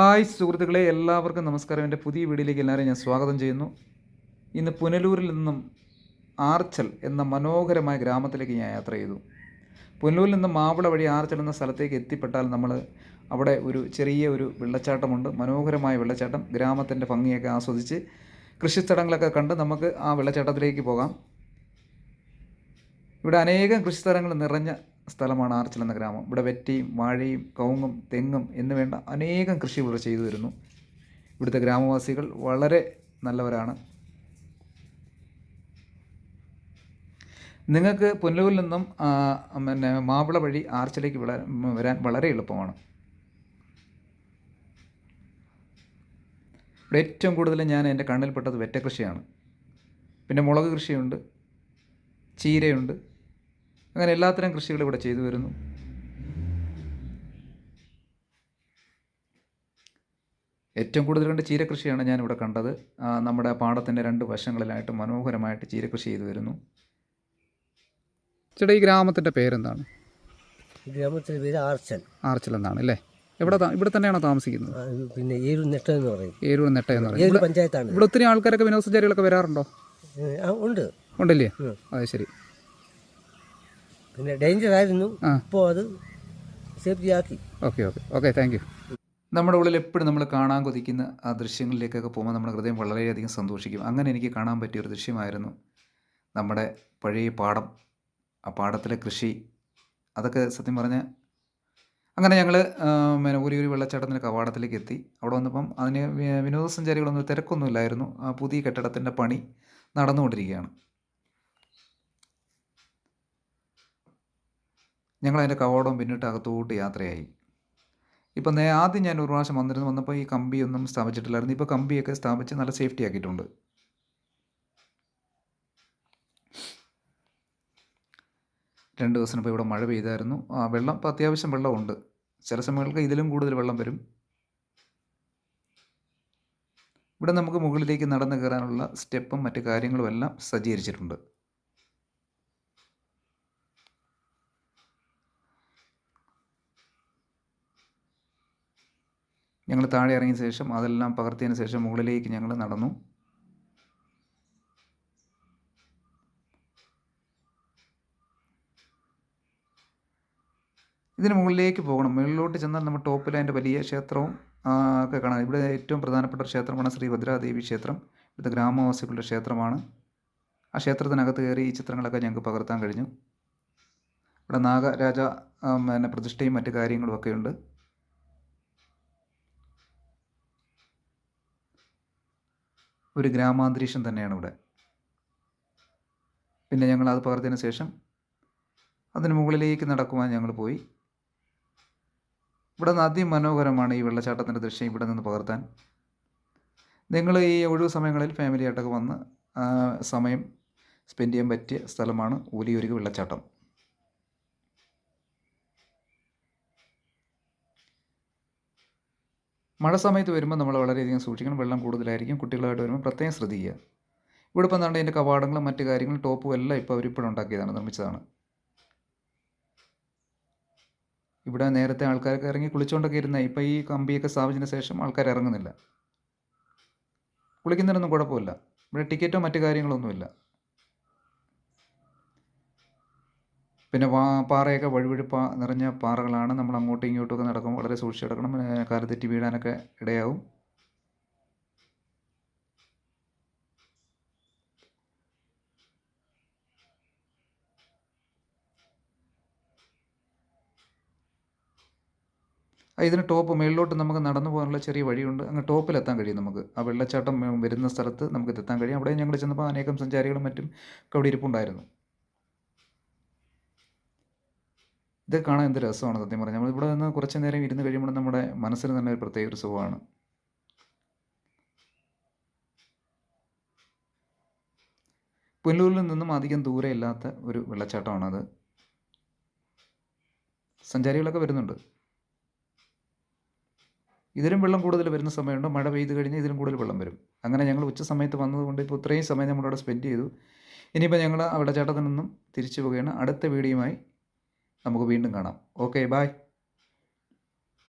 Hi സുഹൃത്തുക്കളെ എല്ലാവർക്കും നമസ്കാരം. എന്റെ പുതിയ വീഡിയോയിലേക്ക് എല്ലാവരെയും ഞാൻ സ്വാഗതം ചെയ്യുന്നു. ഇന്ന് പുനലൂരിൽ നിന്നും ആർച്ചൽ എന്ന മനോഹരമായ ഗ്രാമത്തിലേക്ക് ഞാൻ യാത്ര ചെയ്തു. പുനലൂരിൽ നിന്ന് മാവിള വഴി ആർച്ചൽ എന്ന സ്ഥലത്തേക്ക് എത്തിപ്പെട്ടാൽ നമ്മൾ അവിടെ ഒരു ചെറിയ ഒരു വെള്ളച്ചാട്ടമുണ്ട്. മനോഹരമായ വെള്ളച്ചാട്ടം. ഗ്രാമത്തിന്റെ ഭംഗിയൊക്കെ ആസ്വദിച്ച് കൃഷിസ്ഥലങ്ങളൊക്കെ കണ്ട് നമുക്ക് ആ വെള്ളച്ചാട്ടത്തിലേക്ക് പോകാം. ഇവിടെ അനേകം കൃഷിസ്ഥലങ്ങൾ നിറഞ്ഞ സ്ഥലമാണ് ആർച്ചൽ എന്ന ഗ്രാമം. ഇവിടെ വെറ്റയും വാഴയും കവുങ്ങും തെങ്ങും എന്ന് വേണ്ട അനേകം കൃഷി ഇവിടെ ചെയ്തു തരുന്നു ഇവിടുത്തെ ഗ്രാമവാസികൾ വളരെ നല്ലവരാണ്. നിങ്ങൾക്ക് പുനലൂരിൽ നിന്നും പിന്നെ മാവിള വഴി ആർച്ചിലേക്ക് വരാൻ വളരെ എളുപ്പമാണ്. ഇവിടെ ഏറ്റവും കൂടുതൽ ഞാൻ എന്റെ കണ്ണിൽപ്പെട്ടത് വെറ്റ കൃഷിയാണ്. പിന്നെ മുളക് കൃഷിയുണ്ട് ചീരയുണ്ട് അങ്ങനെ എല്ലാത്തരം കൃഷികൾ ഇവിടെ ചെയ്തു വരുന്നു. ഏറ്റവും കൂടുതൽ കണ്ട് ചീരകൃഷിയാണ് ഞാൻ ഇവിടെ കണ്ടത്. നമ്മുടെ പാടത്തിന്റെ രണ്ട് വശങ്ങളിലായിട്ട് മനോഹരമായിട്ട് ചീരകൃഷി ചെയ്തു വരുന്നു. ചേട്ടാ ഈ ഗ്രാമത്തിന്റെ പേരെന്താണ്? ഗ്രാമത്തിന്റെ പേര് ആർച്ചൽ ആർച്ചൽ എന്നാണ് അല്ലേ? എവിടെ ഇവിടെ തന്നെയാണോ താമസിക്കുന്നത്? പിന്നെ ഏരൂർ നെട്ട എന്ന് പറയും. ഏരൂർ നെട്ട എന്ന് പറയും. പഞ്ചായത്താണ്. ഇവിടെ ഒത്തിരി ആൾക്കാരൊക്കെ വിനോദസഞ്ചാരികളൊക്കെ വരാറുണ്ടോ? ഉണ്ട്. ഉണ്ടല്ലേ? അത് ശരി. പിന്നെ ഡേഞ്ചർ ആയിരുന്നു. ഇപ്പോൾ അത് സേഫ്റ്റി ആക്കി. Okay okay okay thank you നമ്മുടെ ഉള്ളിൽ എപ്പോഴും നമ്മൾ കാണാൻ കൊതിക്കുന്ന ആ ദൃശ്യങ്ങളിലേക്കൊക്കെ പോകുമ്പോൾ നമ്മുടെ ഹൃദയം വളരെയധികം സന്തോഷിക്കും. അങ്ങനെ എനിക്ക് കാണാൻ പറ്റിയ ഒരു ദൃശ്യമായിരുന്നു നമ്മുടെ പഴയ പാടം ആ പാടത്തിലെ കൃഷി. അതൊക്കെ സത്യം പറഞ്ഞാൽ അങ്ങനെ ഞങ്ങൾ ഒരു ഒരു വെള്ളച്ചാട്ടത്തിന്റെ കവാടത്തിലേക്ക് എത്തി. അവിടെ വന്നപ്പം അതിന് വിനോദസഞ്ചാരികളൊന്നും തിരക്കൊന്നുമില്ലായിരുന്നു. ആ പുതിയ കെട്ടിടത്തിന്റെ പണി നടന്നുകൊണ്ടിരിക്കുകയാണ്. ഞങ്ങൾ അതിന്റെ കവാടവും പിന്നിട്ട് അകത്തോട്ട് യാത്രയായി. ഇപ്പം നേ ആദ്യം ഞാൻ ഒരു പ്രാവശ്യം വന്നിരുന്നു. വന്നപ്പോൾ ഈ കമ്പിയൊന്നും സ്ഥാപിച്ചിട്ടില്ലായിരുന്നു. ഇപ്പോൾ കമ്പിയൊക്കെ സ്ഥാപിച്ച് നല്ല സേഫ്റ്റി ആക്കിയിട്ടുണ്ട്. രണ്ട് ദിവസം ഇപ്പോൾ ഇവിടെ മഴ പെയ്തായിരുന്നു. ആ വെള്ളം ഇപ്പോൾ അത്യാവശ്യം വെള്ളമുണ്ട്. ചില സമയങ്ങൾക്ക് ഇതിലും കൂടുതൽ വെള്ളം വരും. ഇവിടെ നമുക്ക് മുകളിലേക്ക് നടന്നു കയറാനുള്ള സ്റ്റെപ്പും മറ്റു കാര്യങ്ങളും എല്ലാം സജ്ജീകരിച്ചിട്ടുണ്ട്. ഞങ്ങൾ താഴെ ഇറങ്ങിയ ശേഷം അതെല്ലാം പകർത്തിയതിന് ശേഷം മുകളിലേക്ക് ഞങ്ങൾ നടന്നു. ഇതിന് മുകളിലേക്ക് പോകണം. മുകളിലോട്ട് ചെന്നാൽ നമ്മൾ ടോപ്പിൽ അതിന്റെ വലിയ ക്ഷേത്രവും ഒക്കെ കാണാം. ഇവിടെ ഏറ്റവും പ്രധാനപ്പെട്ട ഒരു ക്ഷേത്രമാണ് ശ്രീ ഭദ്രാദേവി ക്ഷേത്രം. ഇവിടുത്തെ ഗ്രാമവാസികളുടെ ക്ഷേത്രമാണ്. ആ ക്ഷേത്രത്തിനകത്ത് കയറി ഈ ചിത്രങ്ങളൊക്കെ ഞങ്ങൾക്ക് പകർത്താൻ കഴിഞ്ഞു. ഇവിടെ നാഗരാജ പിന്നെ പ്രതിഷ്ഠയും മറ്റു കാര്യങ്ങളും ഒക്കെ ഉണ്ട് ഒരു ഗ്രാമാന്തരീക്ഷം തന്നെയാണ് ഇവിടെ. പിന്നെ ഞങ്ങൾ അത് പകർത്തിയതിന് ശേഷം അതിന് മുകളിലേക്ക് നടക്കുവാൻ ഞങ്ങൾ പോയി. ഇവിടെ നിന്ന് അതിമനോഹരമാണ് ഈ വെള്ളച്ചാട്ടത്തിന്റെ ദൃശ്യം ഇവിടെ നിന്ന് പകർത്താൻ. നിങ്ങൾ ഈ ഒഴിവ് സമയങ്ങളിൽ ഫാമിലിയായിട്ടൊക്കെ വന്ന് സമയം സ്പെൻഡ് ചെയ്യാൻ പറ്റിയ സ്ഥലമാണ് ഊലിയൊരുക്ക് വെള്ളച്ചാട്ടം. മഴ സമയത്ത് വരുമ്പോൾ നമ്മൾ വളരെയധികം സൂക്ഷിക്കണം. വെള്ളം കൂടുതലായിരിക്കും. കുട്ടികളായിട്ട് വരുമ്പോൾ പ്രത്യേകം ശ്രദ്ധിക്കുക. ഇവിടെ ഇപ്പം എന്താണ് കവാടങ്ങളും മറ്റു കാര്യങ്ങളും ടോപ്പും എല്ലാം ഇപ്പോൾ അവരിപ്പോഴും ഉണ്ടാക്കിയതാണ് നിർമ്മിച്ചതാണ്. ഇവിടെ നേരത്തെ ആൾക്കാരൊക്കെ ഇറങ്ങി കുളിച്ചുകൊണ്ടൊക്കെ ഇരുന്ന ഇപ്പോൾ ഈ കമ്പിയൊക്കെ സ്ഥാപിച്ചതിന് ശേഷം ആൾക്കാർ ഇറങ്ങുന്നില്ല. കുളിക്കുന്നതിനൊന്നും കുഴപ്പമില്ല. ഇവിടെ ടിക്കറ്റോ മറ്റു കാര്യങ്ങളൊന്നുമില്ല. പിന്നെ വാ പാറയൊക്കെ വഴുവഴുപ്പ നിറഞ്ഞ പാറകളാണ് നമ്മൾ അങ്ങോട്ടും ഇങ്ങോട്ടും ഒക്കെ നടക്കുമ്പോൾ വളരെ സൂക്ഷിച്ച് നടക്കണം. പിന്നെ കാലത്തെറ്റി വീഴാനൊക്കെ ഇടയാവും. ഇതിന് ടോപ്പ് മേളിലോട്ട് നമുക്ക് നടന്നു പോകാനുള്ള ചെറിയ വഴിയുണ്ട്. അങ്ങ് ടോപ്പിലെത്താൻ കഴിയും നമുക്ക്. ആ വെള്ളച്ചാട്ടം വരുന്ന സ്ഥലത്ത് നമുക്ക് എത്താൻ കഴിയും. അവിടെ ഞങ്ങൾ ചെന്നപ്പോൾ അനേകം സഞ്ചാരികളും മറ്റും ഒക്കെ അവിടെ ഇരിപ്പുണ്ടായിരുന്നു. ഇത് കാണാൻ എന്ത് രസമാണ് സത്യം പറഞ്ഞാൽ നമ്മൾ ഇവിടെ നിന്ന് കുറച്ച് നേരം ഇരുന്ന് കഴിയുമ്പോൾ നമ്മുടെ മനസ്സിന് തന്നെ ഒരു പ്രത്യേക ഒരു സുഖമാണ്. പുല്ലൂരിൽ നിന്നും അധികം ദൂരെ ഇല്ലാത്ത ഒരു വെള്ളച്ചാട്ടമാണത് സഞ്ചാരികളൊക്കെ വരുന്നുണ്ട്. ഇതിലും വെള്ളം കൂടുതൽ വരുന്ന സമയമുണ്ട്. മഴ പെയ്ത് കഴിഞ്ഞാൽ ഇതിലും കൂടുതൽ വെള്ളം വരും. അങ്ങനെ ഞങ്ങൾ ഉച്ച സമയത്ത് വന്നതുകൊണ്ട് ഇപ്പോൾ ഇത്രയും സമയം നമ്മളവിടെ സ്പെൻഡ് ചെയ്തു. ഇനിയിപ്പോൾ ഞങ്ങൾ അവിടെ ചേട്ടത്തിൽ നിന്നും തിരിച്ചു പോവുകയാണ്. അടുത്ത വീഡിയോയുമായി നമുക്ക് വീണ്ടും കാണാം. Okay bye